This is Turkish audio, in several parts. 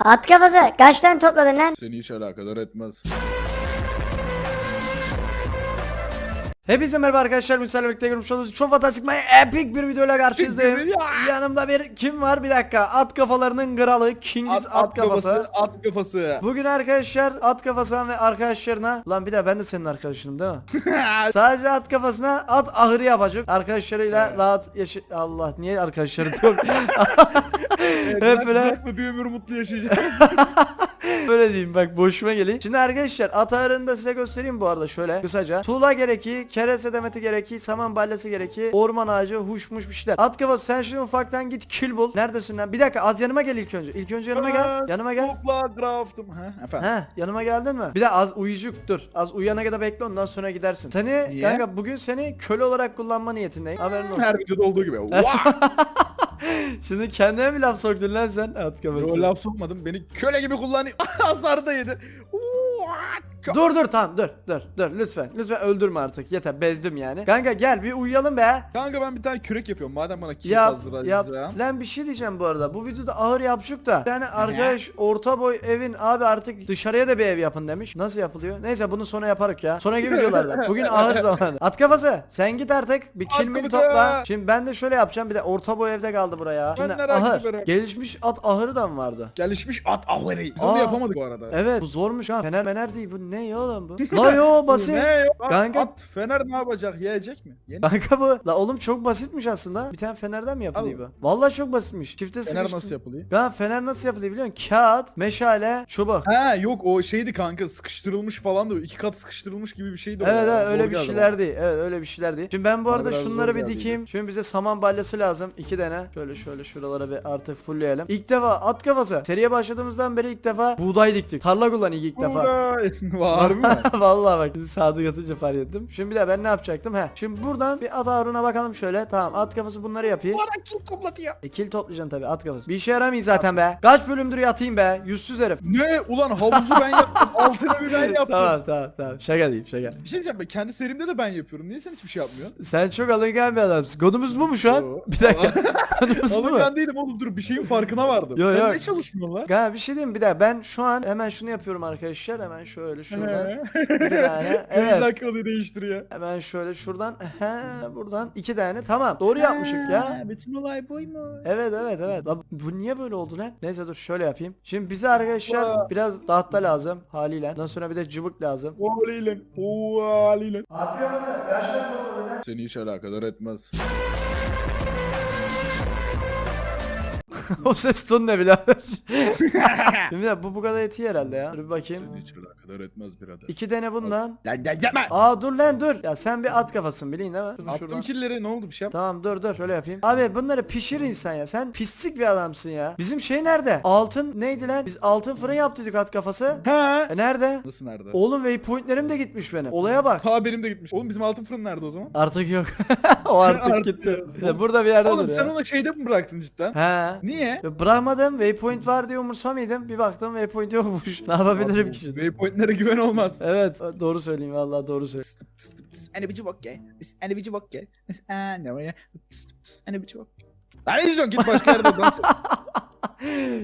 At kafası kaç tane topladın lan? Seni hiç alakadar etmez. Hepinize merhaba arkadaşlar. Müsaadenle birlikte görmüş olduğunuz çok fantastik my epic bir videoyla karşınızdayım. Bir- Yanımda bir kim var? Bir dakika. At kafalarının kralı Kingiz At, at, at kafası. kafası, at kafası. Bugün arkadaşlar at kafasına ve arkadaşlarına Lan bir de ben de senin arkadaşınım değil mi? Sadece at kafasına at ahırı yapacak. Arkadaşlarıyla Evet. rahat yaşa... Allah niye arkadaşları diyorum? Evet, Hep böyle bir ömür mutlu yaşayacağız. Böyle diyeyim bak boşuma geleyim. Şimdi arkadaşlar at ağırını da size göstereyim bu arada şöyle kısaca. Tuğla gereki, kerese demeti gereki, saman balyası gereki, orman ağacı, huşmuş bir şeyler. At kafası sen şimdi ufaktan git kill bul. Neredesin lan? Bir dakika az yanıma gel ilk önce. İlk önce yanıma gel. Yanıma gel. Topla craft'ım. Ha, efendim. He yanıma geldin mi? Bir de az uyuyucuk dur. Az uyuyana kadar bekle ondan sonra gidersin. Seni Niye? kanka bugün seni köle olarak kullanma niyetindeyim. Haberin olsun. Her videoda olduğu gibi. Vah! Şimdi kendine mi laf soktun lan sen at kafası? Yo laf sokmadım. Beni köle gibi kullanıyor. Hasar da yedi. Dur dur tamam dur dur dur lütfen lütfen öldürme artık yeter bezdim yani. Kanka gel bir uyuyalım be. Kanka ben bir tane kürek yapıyorum. Madem bana kill Yap yap. Lan bir şey diyeceğim bu arada. Bu videoda ağır yapçuk da. Yani arkadaş orta boy evin abi artık dışarıya da bir ev yapın demiş. Nasıl yapılıyor? Neyse bunu sonra yaparız ya. Sonraki videolarda. Bugün ağır zamanı. At kafası. Sen git artık. Bir kafası. topla. Şimdi ben de şöyle yapacağım. Bir de orta boy evde kaldı buraya. Şimdi ahır. veren. Gelişmiş at ahırı da mı vardı? Gelişmiş at ahveri. Biz Aa. onu yapamadık bu arada. Evet bu zormuş ha. Fener mener değil. Bu ne ya oğlum bu? La yo basit. Ne ya? Kanka- At Fener ne yapacak? Yiyecek mi? Yeni Kanka bu la oğlum çok basitmiş aslında. Bir tane fenerden mi yapılıyor bu? Vallahi çok basitmiş. Çifte Fener sıkıştım. nasıl yapılıyor? Ben fener nasıl yapılıyor biliyor musun? Kağıt, meşale, çubuk. Ha yok o şeydi kanka sıkıştırılmış falan da iki kat sıkıştırılmış gibi bir şeydi o Evet ya. evet Zor öyle bir geldi şeyler değil. Evet öyle bir şeyler değil. Şimdi ben bu Bana arada biraz şunları bir geldiydi. dikeyim. Şimdi bize saman balyası lazım. iki tane. Şöyle şöyle şuralara bir artık fullleyelim. İlk defa at kafası. Seriye başladığımızdan beri ilk defa buğday diktik. Tarla kullanıyorduk ilk defa. Vay, Var mı? Vallahi bak şimdi sadık atınca fark ettim. Şimdi bir de ben ne yapacaktım? He. Şimdi buradan bir at ağrına bakalım şöyle. Tamam at kafası bunları yapayım. Bana kim toplatıyor? E kill toplayacaksın tabi at kafası. Bir işe yaramıyor zaten be. Kaç bölümdür yatayım be. Yüzsüz herif. Ne? Ulan havuzu ben yaptım. Altını bir ben yaptım. tamam tamam tamam. Şaka diyeyim şaka. Bir şey diyeceğim ben kendi serimde de ben yapıyorum. Niye sen hiçbir şey yapmıyorsun? Sen çok alıngan bir adamsın. Konumuz bu mu şu an? Yo. Bir dakika. Konumuz bu mu? Alıngan değilim oğlum dur bir şeyin farkına vardım. Yo, sen yo. ne çalışmıyorsun lan? Kanka bir şey diyeyim mi? bir daha ben şu an hemen şunu yapıyorum arkadaşlar hemen şöyle şuradan bir tane Evet. evet dakikada değiştiriyor. hemen şöyle şuradan he buradan iki tane tamam doğru yapmışık ya Bütün olay buymuş. Evet evet evet. Lan bu niye böyle oldu lan? Neyse dur şöyle yapayım. Şimdi bize arkadaşlar Hoppa. biraz tahta lazım haliyle. Ondan sonra bir de cıbık lazım. Haliyle. Haliyle. Arkadaşlar Seni hiç alakadar etmez. o ses tonu ne birader? Şimdi bu bu kadar yetiyor herhalde ya. Dur bir bakayım. Seni hiç alakadar etmez birader. İki tane bundan. Lan lan yapma. Aa dur lan dur. Ya sen bir at kafasın bilin değil mi? Şunu Attım şuradan. killeri ne oldu bir şey yap. Tamam dur dur şöyle yapayım. Abi bunları pişir insan ya. Sen pislik bir adamsın ya. Bizim şey nerede? Altın neydi lan? Biz altın fırın yaptıydık at kafası. Ha? E nerede? Nasıl nerede? Oğlum waypointlerim de gitmiş benim. Olaya bak. Ha benim de gitmiş. Oğlum bizim altın fırın nerede o zaman? Artık yok. o artık, Artık gitti. yok. Ya burada bir yerde Oğlum sen ya. onu şeyde mi bıraktın cidden? He. Niye? Ya Bırakmadım. Waypoint var diye umursamaydım. Bir baktım waypoint yokmuş. Ne yapabilirim ki şimdi? Waypointlere güven olmaz. Evet doğru söyleyeyim vallahi doğru söyleyeyim. Gay. Any bitch walk gay. Any bitch walk. Lan ne diyorsun? Git başka yerde.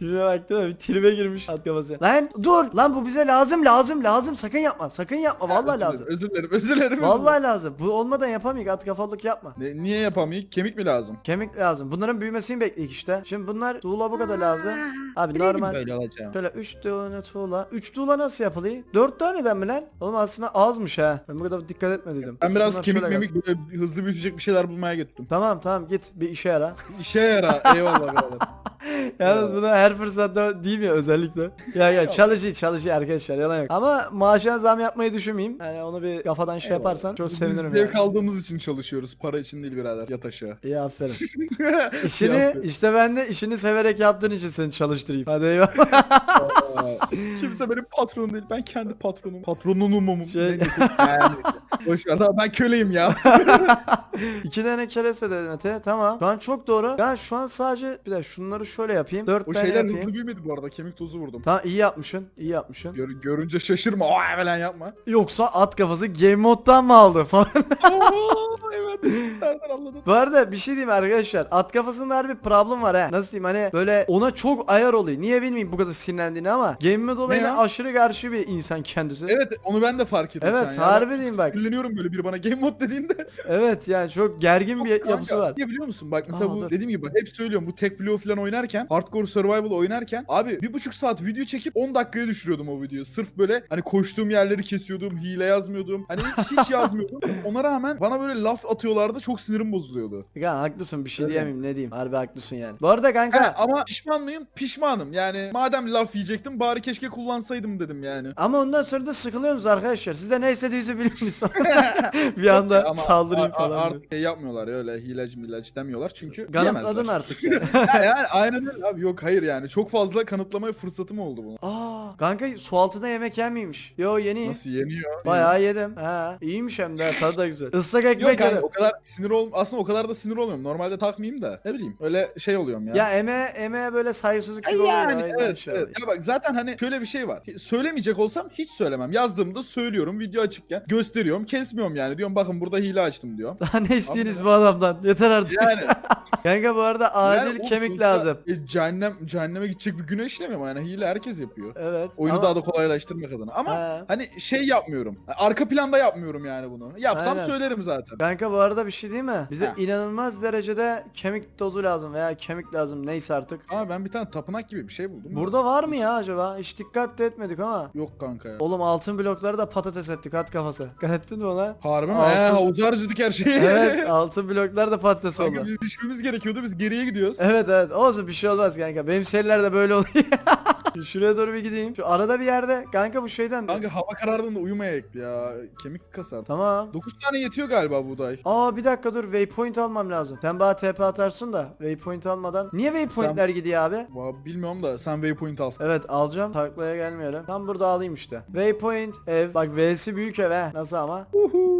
Şuna bak değil mi? Bir tribe girmiş at kafası. Lan dur. Lan bu bize lazım lazım lazım. Sakın yapma. Sakın yapma. Vallahi Özür dilerim, lazım. Özür dilerim, özür dilerim. özür Vallahi lazım. Bu olmadan yapamayız. At kafalık yapma. dilerim. Ne- niye yapamayız? Kemik mi lazım? Kemik lazım. Bunların büyümesini bekleyik işte. Şimdi bunlar tuğla bu kadar lazım. Abi normal. Böyle alacağım. Şöyle 3 tane tuğla. 3 tuğla nasıl yapılıyor? 4 taneden mi lan? Oğlum aslında azmış ha. Ben bu kadar dikkat etmedim. Ben biraz Şunlar kemik şöyle memik böyle hızlı büyütecek bir şeyler bulmaya gittim. Tamam tamam git bir işe yara. İşe yara. Eyvallah birader. Yalnız bunu her fırsatta değil mi özellikle? Ya ya çalışıyor çalışıyor arkadaşlar yalan yok. Ama maaşına zam yapmayı düşünmeyeyim. Yani onu bir kafadan şey yaparsan çok Biz sevinirim zevk yani. aldığımız için çalışıyoruz. Para için değil birader. Yat aşağı. İyi aferin. İşini Yapıyor. işte ben de işini severek yaptığın için seni çalıştırayım. Hadi eyvallah. Kimse benim patronum değil. Ben kendi patronum. Patronunum. Şey- diyeyim? Yani, Boş ver tamam ben köleyim ya. İki tane kereste demeti. Tamam. Şu an çok doğru. Ben şu an sadece bir de şunları şöyle yapayım. Dört o tane şeyler yapayım. hızlı büyümedi bu arada kemik tozu vurdum. Tamam iyi yapmışsın. iyi yapmışsın. Gör, görünce şaşırma. Aa falan yapma. Yoksa at kafası game moddan mı aldı falan. Oo, evet. Nereden anladın? Bu arada bir şey diyeyim arkadaşlar. At kafasında harbi problem var ha. Nasıl diyeyim hani böyle ona çok ayar oluyor. Niye bilmiyorum bu kadar sinirlendiğini ama game mod olayına ya? aşırı karşı bir insan kendisi. Evet onu ben de fark ettim. Evet, ya. harbi diyeyim bak. Sinirleniyorum böyle biri bana game mod dediğinde. Evet yani çok gergin bir Kanka, yapısı var. Niye biliyor musun? Bak mesela Aa, bu dur. dediğim gibi hep söylüyorum bu tek bloğu falan oynarken hardcore survival oynarken abi bir buçuk saat video çekip 10 dakikaya düşürüyordum o videoyu. Sırf böyle hani koştuğum yerleri kesiyordum, hile yazmıyordum. Hani hiç hiç yazmıyordum. Ona rağmen bana böyle laf atıyorlardı çok sinirim bozuluyordu. Kanka haklısın bir şey Öyle. diyemeyim ne diyeyim. Harbi haklısın yani. Bu arada kanka Ha, ama pişman mıyım? Pişmanım. Yani madem laf yiyecektim bari keşke kullansaydım dedim yani. ama ondan sonra da sıkılıyorsunuz arkadaşlar. Siz de ne istediğinizi bilirsiniz. bir anda Ama saldırayım a- a- falan. Artık şey yapmıyorlar öyle hileci mileci demiyorlar çünkü Kanıtladın artık yani. Ya yani aynen öyle abi yok hayır yani çok fazla kanıtlamaya fırsatım oldu bunu. Aa, kanka su altında yemek yenmiymiş. Yo yeni. Nasıl yeniyor? Bayağı yedim. Ha, iyiymiş hem de tadı da güzel. Islak Yok ekmek kanka yedim. o kadar sinir ol aslında o kadar da sinir olmuyorum. Normalde takmayayım da ne bileyim öyle şey oluyorum ya. Ya eme eme böyle saygısızlık Ay gibi oluyor. yani evet, şey evet. oluyor. Ya bak zaten hani şöyle bir şey var. Söylemeyecek olsam hiç söylemem. Yazdığımda söylüyorum video açıkken gösteriyorum kesmiyorum yani. Diyorum bakın burada hile açtım diyorum. Daha ne istiyorsunuz bu adamdan? Yeter artık. Yani Kanka bu arada acil yani o kemik sonuçta, lazım. e, cehennem cehenneme gidecek bir güne işlemiyorum yani hile herkes yapıyor. Evet. Oyunu ama- daha da kolaylaştırmak adına. Ama Ha. hani şey yapmıyorum. Arka planda yapmıyorum yani bunu. Yapsam Aynen. söylerim zaten. Kanka bu arada bir şey değil mi? Bize Ha. inanılmaz derecede kemik tozu lazım veya kemik lazım neyse artık. Ama ben bir tane tapınak gibi bir şey buldum. Burada var mı ya acaba? Hiç dikkat de etmedik ama. Yok kanka ya. Oğlum altın blokları da patates ettik at kafası. Dikkat ettin mi ona? Harbi mi? Altın- He havuza harcadık her şeyi. evet altın bloklar da patates Kanka oldu. biz düşmemiz gerekiyordu. Biz geriye gidiyoruz. Evet evet olsun bir şey olmaz kanka. Benim serilerde böyle oluyor. Şuraya doğru bir gideyim. Şu arada bir yerde kanka bu şeyden. Kanka hava karardığında uyumayak ya. Kemik kasar. Tamam. 9 tane yetiyor galiba buğday. Aa bir dakika dur waypoint almam lazım. Sen bana TP atarsın da waypoint almadan. Niye waypointler gidiyor abi? Valla bilmiyorum da sen waypoint al. Evet alacağım. Taklaya gelmeyelim. Tam burada alayım işte. Waypoint ev. Bak V'si büyük ev he. Nasıl ama?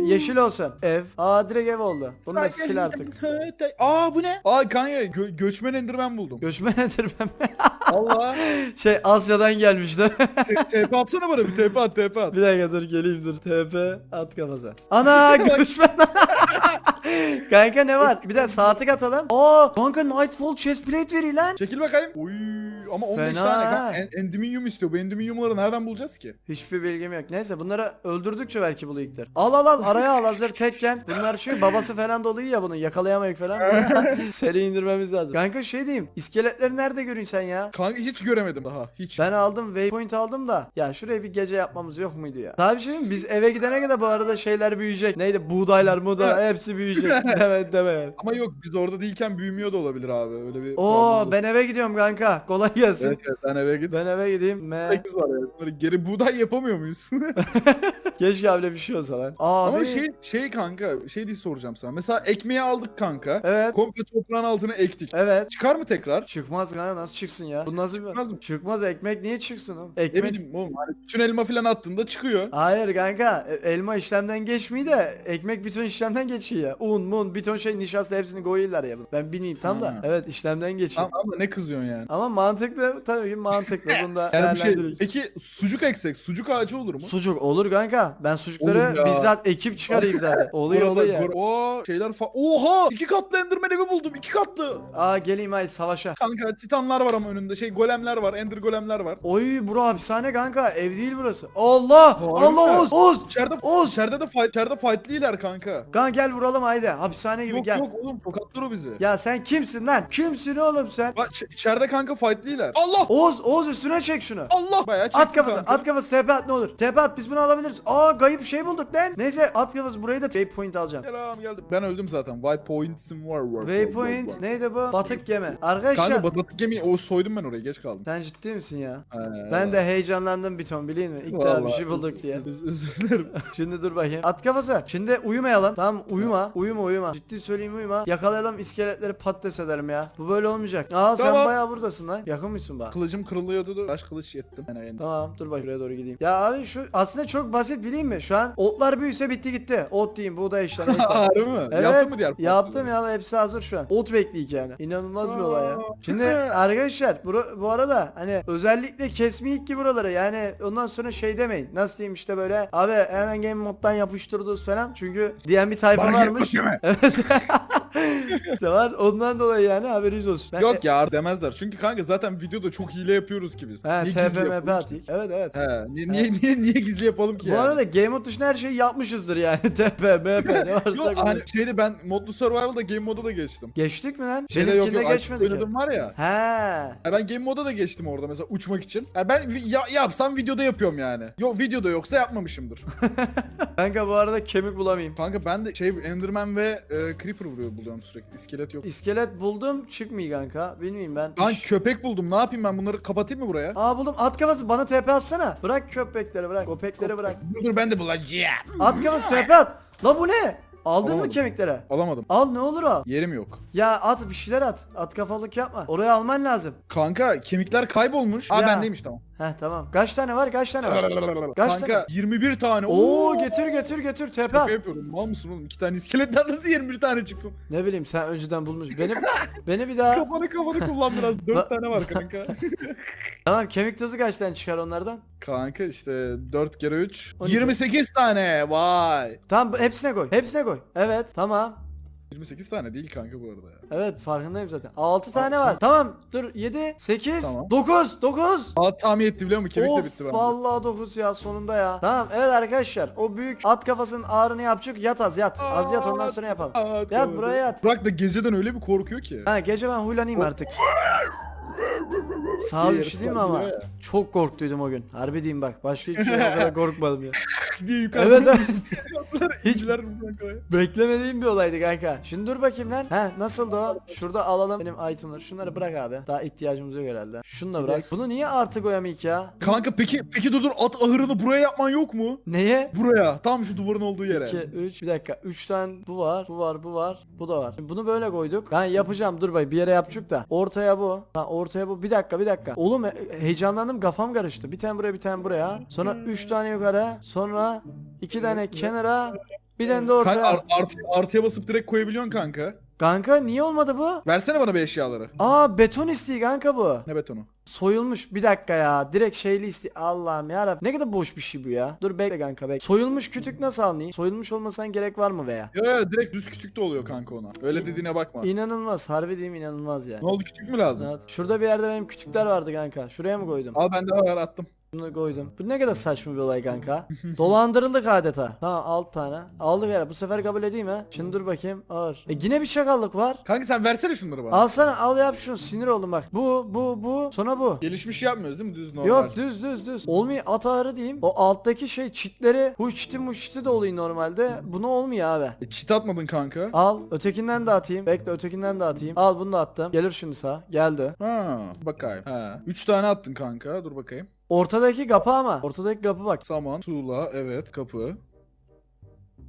Yeşil olsun. Ev. Aa direkt ev oldu. Bunu da sil artık. Aa bu ne? Aa kanka gö- göçmen endirmen buldum. Göçmen nedir ben? Allah. şey Asya'dan gelmişti. TP atsana bana bir TP at TP at. bir dakika dur geleyim dur. TP at kafası. Ana göçmen. kanka ne var? Bir de saatlik atalım. Aa kanka Nightfall chestplate veriyor lan. Çekil bakayım. Oy ama 15 Fena tane ha. En- endymium istiyor. Bu endymiumları nereden bulacağız ki? Hiçbir bilgim yok. Neyse bunları öldürdükçe belki buluyordur. Al al al araya al hazır tekken. Bunlar şu babası falan da oluyor ya bunu yakalayamayık falan. Seri indirmemiz lazım. Kanka şey diyeyim. iskeletleri nerede görüyorsun sen ya? Kanka hiç göremedim daha. Hiç. Ben aldım waypoint aldım da ya şuraya bir gece yapmamız yok muydu ya? Bir şey mi? Biz eve gidene kadar bu arada şeyler büyüyecek. Neydi buğdaylar muğdaylar hepsi büyüyecek. deme deme. Ama yok biz orada değilken büyümüyor da olabilir abi. Öyle bir Oo problemimiz ben eve gidiyorum kanka. Kolay gelsin. Evet evet sen eve git. Ben eve gideyim. Me. Sekiz var ya. Bunları geri buğday yapamıyor muyuz? Keşke öyle bir şey olsa lan. Abi. Ama şey şey kanka şey diye soracağım sana. Mesela ekmeği aldık kanka. Evet. Komple toprağın altına ektik. Evet. Çıkar mı tekrar? Çıkmaz kanka nasıl çıksın ya? Bu nasıl bir... Çıkmaz mı? Çıkmaz ekmek niye çıksın oğlum? Ne Ekmek... bileyim oğlum hani bütün elma falan attığında çıkıyor. Hayır kanka e- elma işlemden geçmiyor de ekmek bütün işlemden geçiyor ya. Un, mun, bir ton şey nişasta hepsini koyuyorlar ya. Ben bileyim tam da. Evet işlemden geçiyor. Tamam ama ne kızıyorsun yani? Ama mantıklı tabii ki mantıklı. Bunda Yani bir şey. değerlendiririz. Peki sucuk eksek sucuk ağacı olur mu? Sucuk olur kanka. Ben sucukları ya. bizzat ekip çıkarayım zaten. Oluyor Orada oluyor. gor- Oo şeyler fa Oha! iki katlı enderman evi buldum. iki katlı. Aa geleyim haydi savaşa. Kanka titanlar var ama önünde. Şey golemler var. Ender golemler var. Oy bura hapishane kanka. Ev değil burası. Allah! Allah mi? Oğuz! Oğuz! İçeride Oğuz! içeride de fight içeride fightlıylar kanka. Kanka gel vuralım haydi. Hapishane gibi Yok gel. yok oğlum tokatlar o bizi. Ya sen kimsin lan? Kimsin oğlum sen? Bak içeride kanka fightlıylar. Allah! Oğuz, Oğuz üstüne çek şunu. Allah! Bayağı çektim At kafası, kanka. at kafası, tepe at ne olur. Tepe at biz bunu alabiliriz. Aa kayıp şey bulduk lan. Neyse at kafası burayı da waypoint alacağım. Selam geldim. Ben öldüm zaten. Waypoint'sim var var. Waypoint var, var. neydi bu? Batık gemi. Arkadaşlar Kanka bat- batık gemi o soydum ben oraya geç kaldım. sen ciddi misin ya? Ee, Ben de heyecanlandım bir ton biliyor musun? İlk defa bir vallahi şey bulduk diye. Öz- özür dilerim. Şimdi dur bakayım. At kafası. Şimdi uyumayalım. Tamam uyuma. Uyuma uyuma. Ciddi söyleyeyim uyuma. Yakalayalım iskeletleri patates ederim ya. Bu böyle olmayacak. Aa sen Tamam. bayağı buradasın lan. Yakın mısın bak? Kılıcım kırılıyordu da taş kılıç yettim. Yani, yani. Tamam dur bak şuraya doğru gideyim. Ya abi şu aslında çok basit bileyim mi? Şu an otlar büyüse bitti gitti. Ot diyeyim buğday işte neyse. Harbi mi? Evet, Yaptın mı diğer Yaptım ya hepsi hazır şu an. Ot bekleyik yani. İnanılmaz bir olay ya. Şimdi arkadaşlar bu, bu arada hani özellikle kesmeyik ki buraları yani ondan sonra şey demeyin. Nasıl diyeyim işte böyle abi hemen game moddan yapıştırdınız falan. Çünkü diyen bir tayfa Bana varmış. Evet. Var ondan dolayı yani haberiniz olsun. Ben- Yok ya demezler. Çünkü kanka zaten videoda çok hile yapıyoruz ki biz. He niye gizli TFMP yapalım ki? Evet evet. He, niye, niye, niye, niye gizli yapalım ki Bu yani? arada Game Mode dışında her şeyi yapmışızdır yani. TP, MP ne varsa. Yok hani şeyde ben modlu survival'da game moda da geçtim. Geçtik mi lan? Şeyde yok Benimkinde yok açık geçmedik. oynadım var ya. He. Ya ben game moda da geçtim orada mesela uçmak için. Ya ben vi- ya, yapsam videoda yapıyorum yani. Yok videoda yoksa yapmamışımdır. Kanka bu arada kemik bulamayayım. Kanka ben de şey Enderman ve e, Creeper vuruyor buluyorum sürekli. İskelet yok. İskelet buldum çıkmıyor kanka. Bilmiyorum ben. Lan köpek buldum. Ne yapayım ben bunları kapatayım mı buraya? Aa buldum at kafası bana TP atsana. Bırak köpekleri bırak. Köpekleri bırak. Dur dur ben de bulacağım. At kafası TP at. La bu ne? Aldın mı Alamadım. kemikleri? Alamadım. Al ne olur al. Yerim yok. Ya at bir şeyler at. At kafalık yapma. Oraya alman lazım. Kanka kemikler kaybolmuş. Aa Ya. bendeymiş tamam. Heh tamam. Kaç tane var? Kaç tane var? Kaç Kanka tane? 21 tane. Oo getir getir getir Şaka at. yapıyorum. Mal mısın oğlum? İki tane iskeletten nasıl 21 tane çıksın? Ne bileyim sen önceden bulmuş. Beni beni bir daha Kafanı kafanı kullan biraz. 4 tane var kanka. Tamam kemik tozu kaç tane çıkar onlardan? kanka işte 4 kere 3. 12. 28 tane. Vay. Tamam bu- hepsine koy. Hepsine koy. Evet tamam. 28 tane değil kanka bu arada ya. Evet farkındayım zaten. 6 tane var. Tamam dur 7 8 Tamam. 9 9 Aa tahmin etti biliyor musun? Kemik de bitti bende. vallahi 9 ya sonunda ya. Tamam evet arkadaşlar o büyük at kafasının ağrını yapacak yat az yat. Az yat ondan sonra yapalım. Aa, Yat tamam. buraya yat. Burak da geceden öyle bir korkuyor ki. Ha gece ben huylanayım artık. Sağ bir şey değil mi ama? Çok korktuydum o gün. Harbi diyeyim bak. Başka hiçbir o kadar korkmadım ya. Bir yukarı Evet evet. Hiç kanka. Beklemediğim bir olaydı kanka. Şimdi dur bakayım lan. He nasıldı o? Şurada alalım benim itemları. Şunları bırak abi. Daha ihtiyacımız yok herhalde. Şunu da bırak. Bunu niye artı koyamayık ya? Kanka peki peki dur dur at ahırını buraya yapman yok mu? Neye? Buraya. Tam şu duvarın olduğu yere. 2, 3, bir dakika. 3 tane bu var, bu var, bu var, bu da var. Şimdi bunu böyle koyduk. Ben yapacağım dur bay bir yere yapacak da. Ortaya bu. Ha ortaya bu. Bir dakika, bir dakika. Oğlum he- heyecanlandım kafam karıştı. Bir tane buraya, bir tane buraya. Sonra 3 tane yukarı. Sonra 2 tane kenara. Bir tane de Kanka ortaya. ar- artı, artıya basıp direkt koyabiliyorsun kanka. Kanka niye olmadı bu? Versene bana bir eşyaları. Aa beton isteği kanka bu. Ne betonu? Soyulmuş bir dakika ya. Direkt şeyli isteği. Allah'ım ya Ne kadar boş bir şey bu ya. Dur bekle kanka bekle. Soyulmuş kütük nasıl alınayım? Soyulmuş olmasına gerek var mı veya? Ya ya direkt düz kütük de oluyor kanka ona. Öyle dediğine bakma. İnanılmaz. Harbi diyeyim inanılmaz yani. Ne oldu kütük mü lazım? Evet. Şurada bir yerde benim kütükler vardı kanka. Şuraya mı koydum? Al bende var attım. Bunu koydum. Bu ne kadar saçma bir olay kanka. Dolandırıldık adeta. Tamam 6 tane. Aldık ya. Bu sefer kabul edeyim ha. Şimdi dur bakayım. Ağır. E yine bir çakallık var. Kanka sen versene şunları bana. Alsana al yap şunu. Sinir oldum bak. Bu bu bu. Sonra bu. Gelişmiş yapmıyoruz değil mi? Düz normal. Yok düz düz düz. Olmuyor at ağrı diyeyim. O alttaki şey çitleri huçti muçti de oluyor normalde. Bunu olmuyor abi. E, çit atmadın kanka. Al ötekinden de atayım. Bekle ötekinden de atayım. Al bunu da attım. Gelir şimdi sağ. Geldi. Ha, bakayım. Ha. 3 tane attın kanka. Dur bakayım. Ortadaki kapı ama. Ortadaki kapı bak. Saman, tuğla, evet, kapı.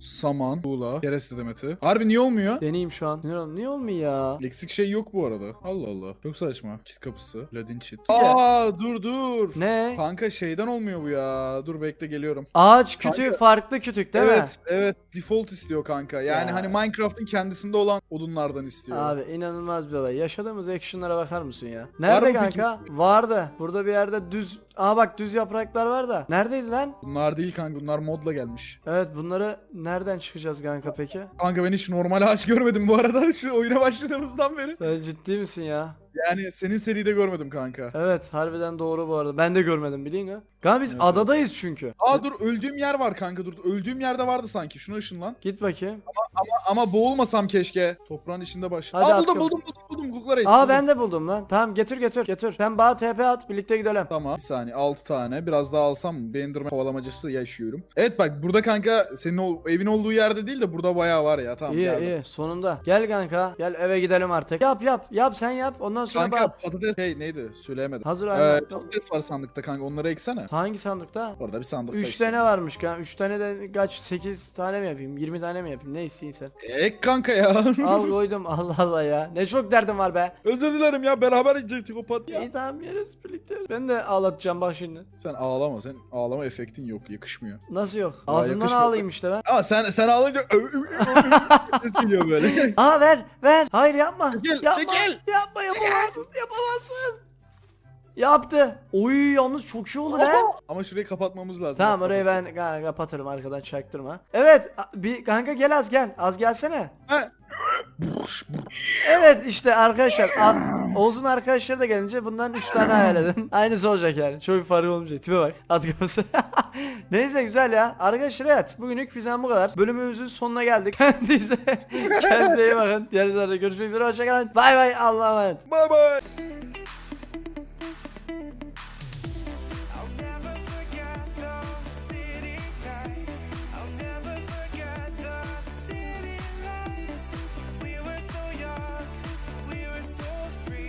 Saman, tuğla, kereste demeti. Harbi niye olmuyor? Deneyeyim şu an. Sinir oldum. Niye olmuyor ya? Leksik şey yok bu arada. Allah Allah. Çok saçma. Çit kapısı. Ladin çit. Aa dur dur. Ne? Kanka şeyden olmuyor bu ya. Dur bekle geliyorum. Ağaç kütüğü Kanka- farklı kütük değil evet, mi? evet. Default istiyor kanka. Yani Ya. hani Minecraft'ın kendisinde olan odunlardan istiyor. Abi inanılmaz bir olay. Yaşadığımız action'lara bakar mısın ya? Nerede mı peki? kanka? Vardı. Burada bir yerde düz... Aa bak düz yapraklar var da. Neredeydi lan? Bunlar değil kanka. Bunlar modla gelmiş. Evet bunları nereden çıkacağız kanka peki? Kanka ben hiç normal ağaç görmedim bu arada. Şu oyuna başladığımızdan beri. Sen ciddi misin ya? Yani senin seride görmedim kanka. Evet harbiden doğru bu arada. Ben de görmedim biliyor musun? Kanka biz Evet, adadayız çünkü. Aa dur öldüğüm yer var kanka dur. Öldüğüm yerde vardı sanki. Şunu ışınlan. Git bakayım. Ama, ama boğulmasam keşke. Toprağın içinde baş. Hadi Aa buldum buldum buldum buldum. Reis. Aa buldum. ben de buldum lan. Tamam getir getir getir. Sen bana TP at birlikte gidelim. Tamam bir saniye 6 tane biraz daha alsam mı? Benderman kovalamacası yaşıyorum. Evet bak burada kanka senin o evin olduğu yerde değil de burada bayağı var ya tamam iyi geldim. iyi sonunda. Gel kanka. Gel eve gidelim artık. Yap yap. Yap sen yap. Ondan sonra Kanka bak. patates şey neydi söyleyemedim. Hazır Ee, patates var sandıkta kanka onları eksene. Hangi sandıkta? Orada bir sandıkta 3 işte. tane varmış kanka. 3 tane de kaç? 8 tane mi yapayım? 20 tane mi yapayım? Ne istiyorsun sen? Ek kanka ya. Al koydum. Allah Allah ya. Ne çok derdim var be. Özür dilerim ya beraber yiyecektik o pat ya. İyi tamam yeriz birlikte. Ben de ağlatacağım bak şimdi. Sen ağlama sen ağlama efektin yok yakışmıyor. Nasıl yok? Ya Ağzımdan yakışmıyor. ağlayayım işte ben. Ama sen sen ağlayınca ses geliyor böyle. Aa ver ver. Hayır yapma. Çekil, yapma. çekil. Yapma yapamazsın. Yapamazsın. Yaptı. Oy yalnız çok iyi oldu lan. Ama şurayı kapatmamız lazım. Tamam orayı ben kanka kapatırım arkadan çaktırma. Evet a- bir kanka gel az gel. Az gelsene. Ha. Evet işte arkadaşlar. A- Oğuz'un arkadaşları da gelince bundan 3 tane hayal edin. Aynısı olacak yani. Çok bir farkı olmayacak. Tipe bak. At kafası. Neyse güzel ya. Arkadaşlar evet. Bugünlük bizden bu kadar. Bölümümüzün sonuna geldik. Kendinize, kendinize iyi bakın. Diğer videolarda görüşmek üzere. Hoşçakalın. Bay bay. Allah'a emanet. Bye bye.